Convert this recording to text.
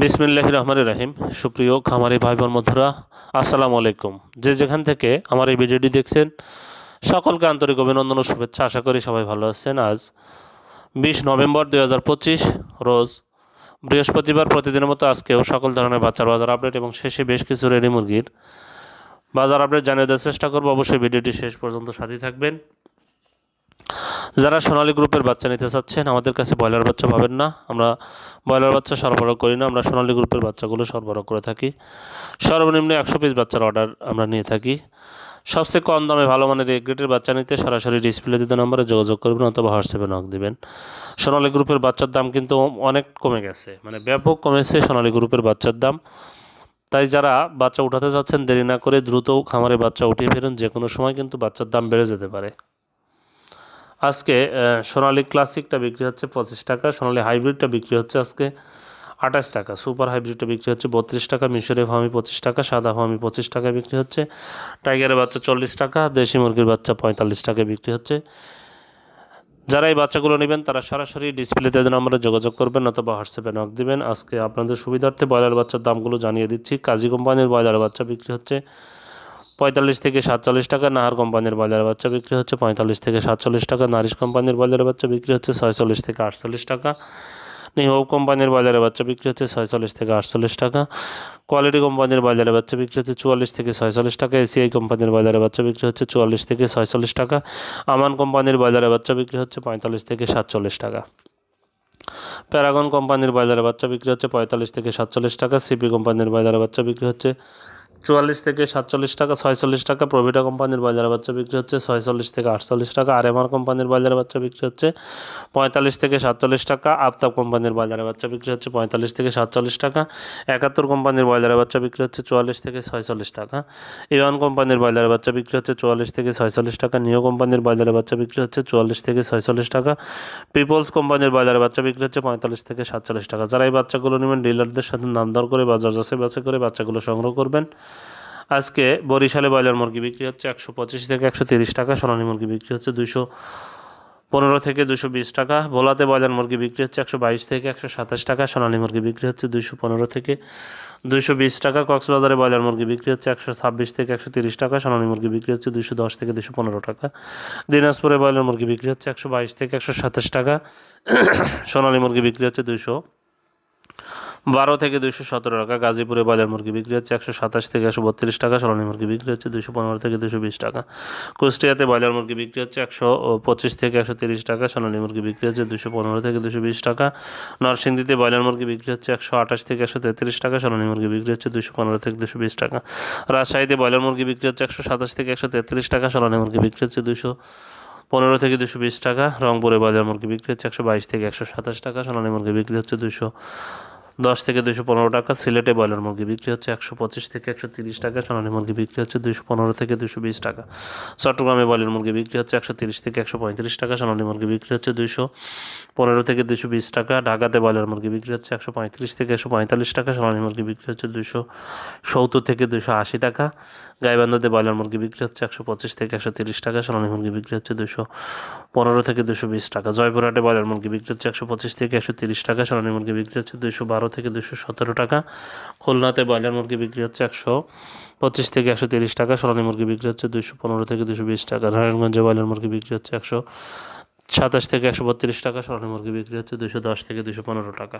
বিসমিল্লাহ রহমান রাহিম। সুপ্রিয় খামারি ভাই বোন বন্ধুরা, আসসালামু আলাইকুম। যে যেখান থেকে আমার এই ভিডিওটি দেখছেন, সকলকে আন্তরিক অভিনন্দন ও শুভেচ্ছা। আশা করি সবাই ভালো আছেন। আজ বিশ নভেম্বর দুই হাজার পঁচিশ, রোজ বৃহস্পতিবার প্রতিদিনের মতো আজকেও সকল ধরনের বাচ্চার বাজার আপডেট এবং শেষে বেশ কিছু রেডি মুরগির বাজার আপডেট জানিয়ে দেওয়ার চেষ্টা করব। অবশ্যই ভিডিওটি শেষ পর্যন্ত সাথে থাকবেন। যারা সোনালী গ্রুপের বাচ্চা নিতে চাচ্ছেন, আমাদের কাছে ব্রয়লার বাচ্চা পাবেন না। আমরা ব্রয়লার বাচ্চা সরবরাহ করি না, আমরা সোনালী গ্রুপের বাচ্চাগুলো সরবরাহ করে থাকি। সর্বনিম্ন একশো পিস বাচ্চার অর্ডার আমরা নিয়ে থাকি। সবচেয়ে কম দামে ভালো মানের এক বাচ্চা নিতে সরাসরি ডিসপ্লে দিতে নম্বরে যোগাযোগ করবেন অথবা হোয়াটসঅ্যাপে নক দেবেন। সোনালী গ্রুপের বাচ্চার দাম কিন্তু অনেক কমে গেছে মানে ব্যাপক কমেছে সোনালী গ্রুপের বাচ্চার দাম। তাই যারা বাচ্চা উঠাতে চাচ্ছেন, দেরি না করে দ্রুত খামারে বাচ্চা উঠিয়ে ফেলুন যে কোনো সময় কিন্তু বাচ্চার দাম বেড়ে যেতে পারে। আজকে সোনালী ক্লাসিকটা বিক্রি হচ্ছে পঁচিশ টাকা, সোনালী হাইব্রিডটা বিক্রি হচ্ছে আজকে আঠাশ টাকা, সুপার হাইব্রিডটা বিক্রি হচ্ছে বত্রিশ টাকা, মিশরে ফার্মি পঁচিশ টাকা, সাদা ফার্মি পঁচিশ টাকায় বিক্রি হচ্ছে, টাইগারের বাচ্চা চল্লিশ টাকা, দেশি মুরগির বাচ্চা পঁয়তাল্লিশ টাকায় বিক্রি হচ্ছে। যারা এই বাচ্চাগুলো নেবেন, তারা সরাসরি ডিসপ্লেতে নম্বরে যোগাযোগ করবেন অথবা হোয়াটসঅ্যাপে নক দিবেন। আজকে আপনাদের সুবিধার্থে ব্রয়লার বাচ্চার দামগুলো জানিয়ে দিচ্ছি। কাজী কোম্পানির ব্রয়লার বাচ্চা বিক্রি হচ্ছে পঁয়তাল্লিশ থেকে সাতচল্লিশ টাকা। নাহার কোম্পানির বাজার বাচ্চা বিক্রি হচ্ছে পঁয়তাল্লিশ থেকে সাতচল্লিশ টাকা। নারিশ কোম্পানির বাজারে বাচ্চা বিক্রি হচ্ছে ছয়চল্লিশ থেকে আটচল্লিশ টাকা। নিহব কোম্পানির বাজারে বাচ্চা বিক্রি হচ্ছে ছয়চল্লিশ থেকে আটচল্লিশ টাকা। কোয়ালিটি কোম্পানির বাজারে বাচ্চা বিক্রি হচ্ছে চুয়াল্লিশ থেকে ছয়চল্লিশ টাকা। এসিআই কোম্পানির বাজারে বাচ্চা বিক্রি হচ্ছে চুয়াল্লিশ থেকে ছয়চল্লিশ টাকা। আমান কোম্পানির বাজারে বাচ্চা বিক্রি হচ্ছে পঁয়তাল্লিশ থেকে সাতচল্লিশ টাকা। প্যারাগন কোম্পানির বাজারে বাচ্চা বিক্রি হচ্ছে পঁয়তাল্লিশ থেকে সাতচল্লিশ টাকা। সিপি কোম্পানির বাজারে বাচ্চা বিক্রি হচ্ছে চুয়াল্লিশ থেকে সাতচল্লিশ টাকা, ছয়চল্লিশ টাকা প্রভিটা কোম্পানির বাজারে বাচ্চা বিক্রি হচ্ছে, ছয়চল্লিশ থেকে আটচল্লিশ টাকা আর এমআর কোম্পানির বাজারে বাচ্চা বিক্রি হচ্ছে, পঁয়তাল্লিশ থেকে সাতচল্লিশ টাকা, আফতাব কোম্পানির বাজারে বাচ্চা বিক্রি হচ্ছে পঁয়তাল্লিশ থেকে সাতচল্লিশ টাকা, একাত্তর কোম্পানির বাজারে বাচ্চা বিক্রি হচ্ছে চুয়াল্লিশ থেকে ছয়চল্লিশ টাকা ইওয়ান কোম্পানির বাজারে বাচ্চা বিক্রি হচ্ছে চুয়াল্লিশ থেকে ছয়চল্লিশ টাকা, নিও কোম্পানির বাজারে বাচ্চা বিক্রি হচ্ছে চুয়াল্লিশ থেকে ছয়চল্লিশ টাকা, পিপলস কোম্পানির বাজারে বাচ্চা বিক্রি হচ্ছে পঁয়তাল্লিশ থেকে সাতচল্লিশ টাকা। যারা এই বাচ্চাগুলো নেবেন, ডিলারদের সাথে নাম দর করে বাজার যাচাই বাছাই করে বাচ্চাগুলো সংগ্রহ করবেন। আজকে বরিশালে ব্রয়লার মুরগি বিক্রি হচ্ছে একশো পঁচিশ থেকে একশো তিরিশ টাকা, সোনালী মুরগি বিক্রি হচ্ছে দুশো পনেরো থেকে দুশো বিশ টাকা, ভোলাতে ব্রয়লার মুরগি বিক্রি হচ্ছে একশো বাইশ থেকে একশো সাতাশ টাকা, সোনালী মুরগি বিক্রি হচ্ছে দুশো পনেরো থেকে দুশো বিশ টাকা, কক্সবাজারে ব্রয়লার মুরগি বিক্রি হচ্ছে একশো ছাব্বিশ থেকে একশো তিরিশ টাকা, সোনালী মুরগি বিক্রি হচ্ছে দুশো দশ থেকে দুশো পনেরো টাকা, দিনাজপুরে ব্রয়লার মুরগি বিক্রি হচ্ছে একশো বাইশ থেকে একশো সাতাশ টাকা, সোনালী মুরগি বিক্রি হচ্ছে দুশো বারো থেকে দুইশো সতেরো টাকা গাজীপুরে বাজার মুরগি বিক্রি হচ্ছে একশো সাতাশ থেকে একশো বত্রিশ টাকা সোনালী মুরগি বিক্রি হচ্ছে দুশো পনেরো থেকে দুশো বিশ টাকা কুষ্টিয়াতে ব্রয়লার মুরগি বিক্রি হচ্ছে একশো পঁচিশ থেকে একশো তিরিশ টাকা সোনালী মুরগি বিক্রি হচ্ছে দুশো পনেরো থেকে দুশো বিশ টাকা নরসিংদীতে ব্রয়লার মুরগি বিক্রি হচ্ছে একশো আঠাশ থেকে একশো তেত্রিশ টাকা সোনালী মুরগি বিক্রি হচ্ছে দুশো পনেরো থেকে দুশো বিশ টাকা রাজশাহীতে ব্রয়লার মুরগি বিক্রি হচ্ছে একশো সাতাশ থেকে একশো তেত্রিশ টাকা সোনালী মুরগি বিক্রি হচ্ছে দুশো পনেরো থেকে দুশো বিশ টাকা রংপুরে বাজার মুরগি বিক্রি হচ্ছে একশো বাইশ থেকে একশো সাতাশ টাকা সোনালী মুরগি বিক্রি হচ্ছে দুশো দশ থেকে দুশো পনেরো টাকা সিলেটে ব্রয়লার মুরগি বিক্রি হচ্ছে একশো পঁচিশ থেকে একশো তিরিশ টাকা সোনালী মুরগি বিক্রি হচ্ছে দুশো পনেরো থেকে দুশো বিশ টাকা চট্টগ্রামে ব্রয়লার মুরগি বিক্রি হচ্ছে একশো তিরিশ থেকে একশো পঁয়ত্রিশ টাকা সোনালী মুরগি বিক্রি হচ্ছে দুশো পনেরো থেকে দুশো বিশ টাকা ঢাকাতে ব্রয়লার মুরগি বিক্রি হচ্ছে একশো পঁয়ত্রিশ থেকে একশো পঁয়তাল্লিশ টাকা সোনালী মুরগি বিক্রি হচ্ছে দুশো সত্তর থেকে দুশো আশি টাকা গাইবান্ধাতে ব্রয়লার মুরগি বিক্রি হচ্ছে একশো পঁচিশ থেকে একশো তিরিশ টাকা সোনালী মুরগি বিক্রি হচ্ছে দুশো পনেরো থেকে দুশো বিশ টাকা জয়পুরহাটে ব্রয়লার মুরগি বিক্রি হচ্ছে একশো পঁচিশ থেকে একশো তিরিশ টাকা সোনালী মুরগি বিক্রি হচ্ছে দুশো বারো থেকে দুশো সতেরো টাকা। খুলনাতে ব্রয়লার মুরগি বিক্রি হচ্ছে একশো পঁচিশ থেকে একশো তিরিশ টাকা সোনালী মুরগি বিক্রি হচ্ছে দুশো পনেরো থেকে দুশো বিশ টাকা, নারায়ণগঞ্জে ব্রয়লার মুরগি বিক্রি হচ্ছে একশো সাতাশ থেকে একশো বত্রিশ টাকা সোনালী মুরগি বিক্রি হচ্ছে দুশো দশ থেকে দুশো পনেরো টাকা।